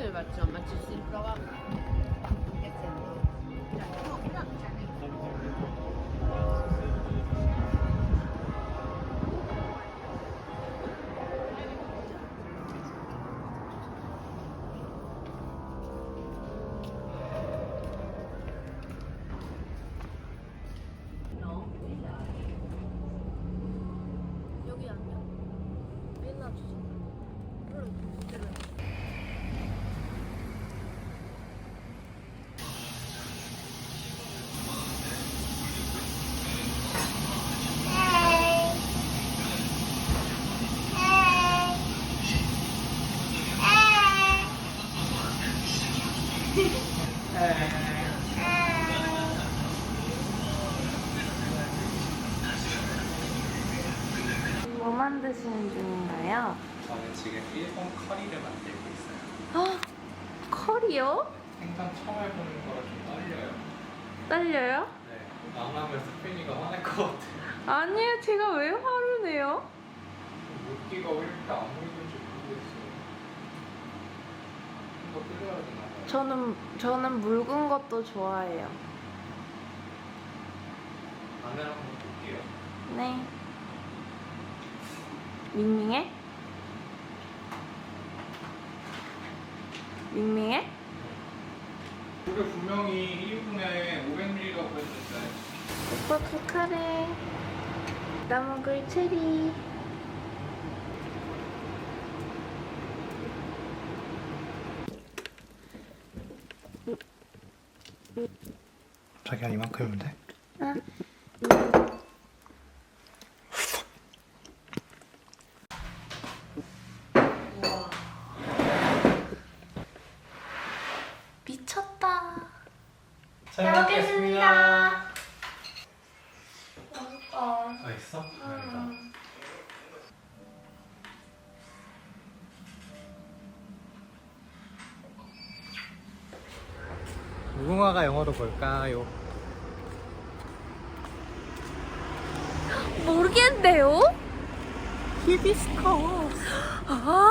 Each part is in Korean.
사연을 맞춰 맞출 수 있 어. 뭐 만드시는 중인가요? 저는 지금 일본 커리를 만들고 있어요. 아, 커리요? 생선 처음 해보는 거라 좀 떨려요. 떨려요? 네. 망하면 스페니가 화낼 것 같아요. 아니에요, 제가 왜 화를 내요? 물기가 왜 이렇게 안 보이는지 모르겠어요. 좀 더 끓여야 되나 봐요. 저는 저는 묽은 것도 좋아해요. 마늘 한번 볼게요. 네. 밍밍해? 밍밍해? 이게 분명히 1인분에 500ml라고 했는데 오빠 북카레. 나 먹을 체리. 자기가 이만큼이면 돼? 미쳤다. 잘 먹겠습니다. 맛있어? 다 무궁화가 영어로 뭘까요? 모르겠는데요? 히비스커스. 아.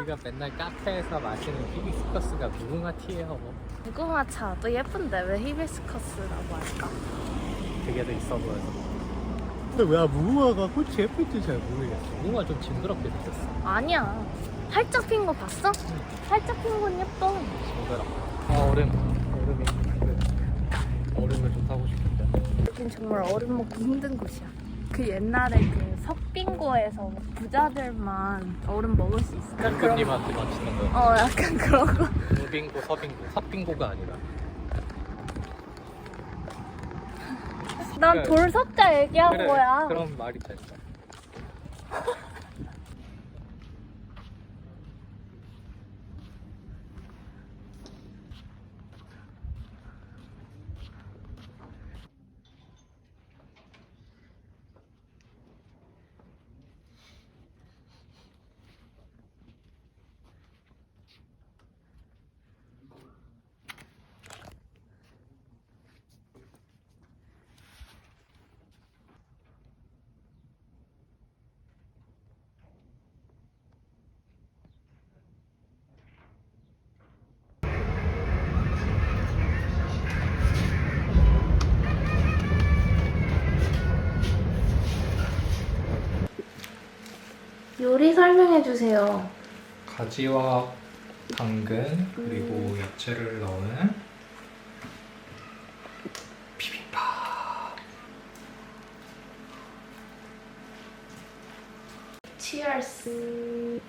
우리가 맨날 카페에서 마시는 히비스커스가 무궁화 티예요. 무궁화 차도 예쁜데 왜 히비스커스라고 할까? 그게 더 있어 보여서. 근데 왜 무궁화가 꽃이 예쁠지 잘 모르겠어. 무궁화 좀 징그럽게 생겼어. 아니야. 활짝 핀 거 봤어? 활짝 핀 건 예뻐. 징그럽. 아 얼음. 얼음이. 얼음을 좀 사고 싶은데. 여긴 정말 얼음 먹기 힘든 곳이야. 그 옛날에 그 석빙고에서 부자들만 얼음 먹을 수 있어. 약간 그런 거. 님한테 맞추는 거. 어, 약간 그런 거. 빙고, 서빙고, 섭빙고가 아니라. 난 그래. 돌석자 얘기한 그래, 거야. 그럼 말이 됐어. 요리 설명해 주세요. 가지와 당근 그리고 야채를 넣은 비빔밥. 치얼스.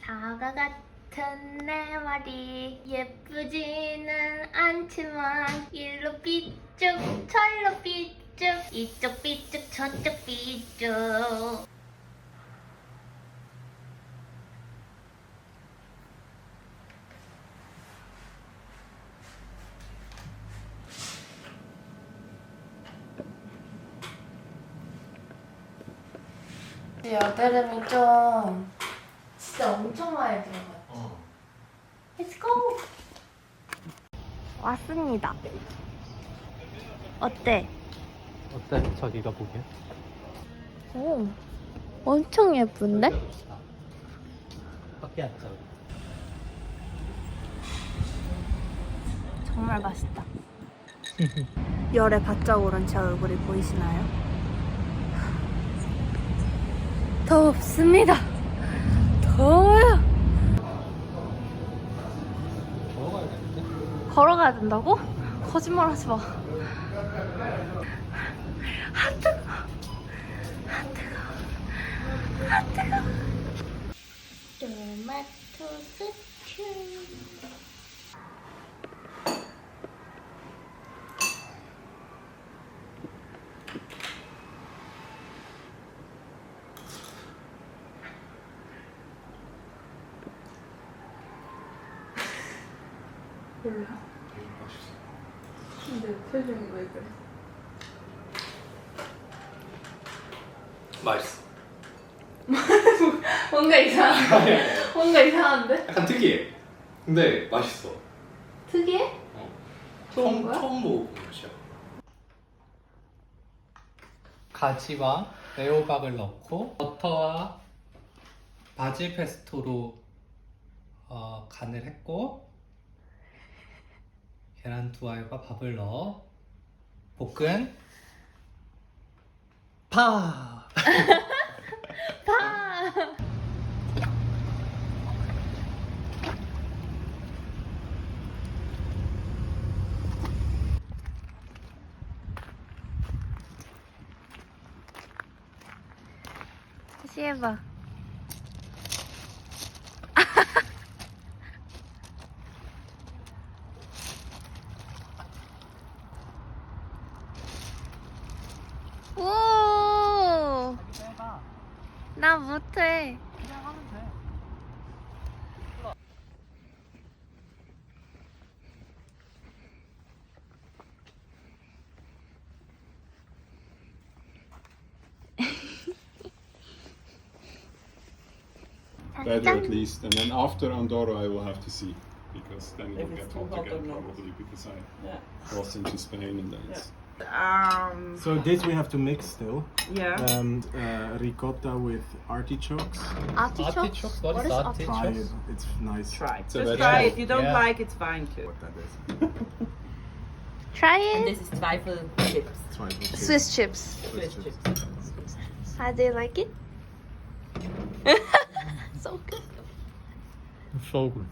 사과 같 은 내 말이. 예쁘지는 않지만 일로 삐쭉 절로 삐쭉 이쪽 삐쭉 저쪽 삐쭉. 여드름이 좀 엄청 많이 들어가요. 어. Let's go. 왔습니다. 어때? 어때? 자기가 보기엔? 오, 엄청 예쁜데? 밖에 앉자. 정말 맛있다. 열에 바짝 오른 제 얼굴이 보이시나요? 덥습니다. 더워요. 걸어가야 된다고? 거짓말 하지 마. 아, 뜨거. 아, 뜨거. 아, 뜨거. 토마토 스 몰라. 근데 표정이 왜 그래? 맛있어. 뭔가 이상한데? 뭔가 이상한데? 약간 특이해. 근데 맛있어. 특이해? 좋은 처음, 거야? 처음 먹어본 맛이야. 가지와 애호박을 넣고 버터와 바질 페스토로 어, 간을 했고 계란 두 알과 밥을 넣어 볶은 파. 파! 다시 해봐. 오! 해봐. 나 못해. 그냥 하면 돼. better at least. And then after Andorra, I will have to see because then it If will it's get too hot hot again or not. probably because I Yeah. was into Spain and then it's Um, So this we have to mix still, yeah. and uh, ricotta with artichokes. Artichoke? Artichokes? What is Try artichokes? it; it's nice. Try. It's a Just vegetable. try. If you don't Yeah. like, it's fine too. What that is? Try it. And this is trifle chips. Try it. Swiss chips. Swiss chips. chips. How do you like it? so good. So good.